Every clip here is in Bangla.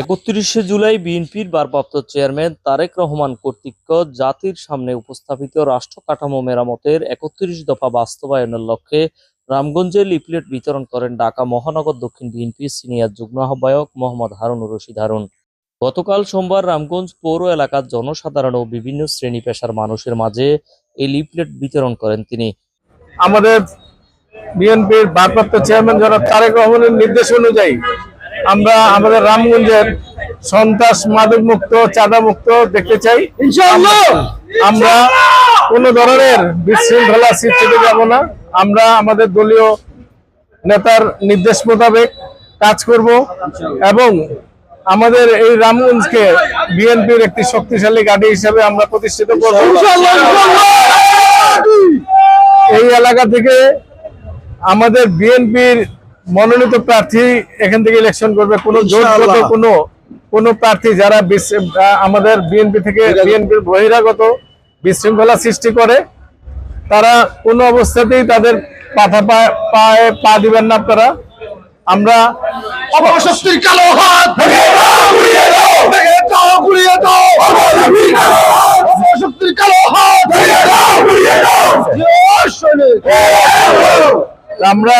একত্রিশে জুলাই বিএনপির ভারপ্রাপ্ত চেয়ারম্যান তারেক রহমান কর্তৃক জাতির সামনে উপস্থাপিত রাষ্ট্র কাঠামো মেরামতের একত্রিশ দফা বাস্তবায়নের লক্ষ্যে রামগঞ্জে লিফলেট বিতরণ করেন ঢাকা মহানগর দক্ষিণ বিএনপি সিনিয়র যুগ্ম আহ্বায়ক মোহাম্মদ হারুনুর রশিদ হারুন। গতকাল সোমবার রামগঞ্জ পৌর এলাকার জনসাধারণ ও বিভিন্ন শ্রেণি পেশার মানুষের মাঝে এই লিফলেট বিতরণ করেন তিনি। আমাদের বিএনপির ভারপ্রাপ্ত চেয়ারম্যান জনাব তারেক রহমানের নির্দেশ অনুযায়ী আমরা আমাদের রামগঞ্জের সন্ত্রাস মাদক মুক্ত চাঁদা মুক্ত দেখতে চাই। আমরা কোনো ধরনের বিশৃঙ্খলা সৃষ্টিতে যাব না। আমরা আমাদের দলীয় নেতার নির্দেশ মোতাবেক কাজ করব এবং আমাদের এই রামগঞ্জকে বিএনপির একটি শক্তিশালী গাড়ি হিসেবে আমরা প্রতিষ্ঠিত করব। এই এলাকা থেকে আমাদের বিএনপির মনোনীত প্রার্থী এখান থেকে ইলেকশন করবে। কোনো জোটগত কোনো কোনো প্রার্থী যারা আমাদের বিএনপি থেকে বিএনপির বহিরাগত বিশৃঙ্খলা সৃষ্টি করে তারা কোনো অবস্থাতেই তাদের পাথা পায়ে পা দিবেন না আপনারা। আমরা অপশক্তির কালো হাত অপশক্তির হাত আমরা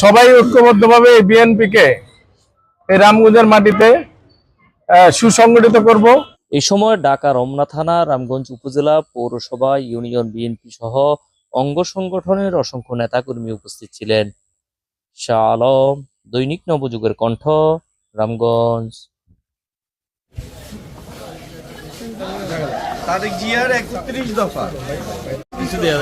সবাই ঐক্যবদ্ধভাবে এই বিএনপিকে এই রামগঞ্জের মাটিতে আহ, সুসংগঠিত করব। এই সময় ঢাকা রমনা থানা রামগঞ্জ উপজেলা পৌরসভা ইউনিয়ন বিএনপি সহ অঙ্গ সংগঠনের অসংখ্য নেতাকর্মী উপস্থিত ছিলেন। শাহ আলম দৈনিক নবযুগের কণ্ঠ রামগঞ্জ। তারেক জিয়ার একত্রিশ দফা। কিছু দেওয়া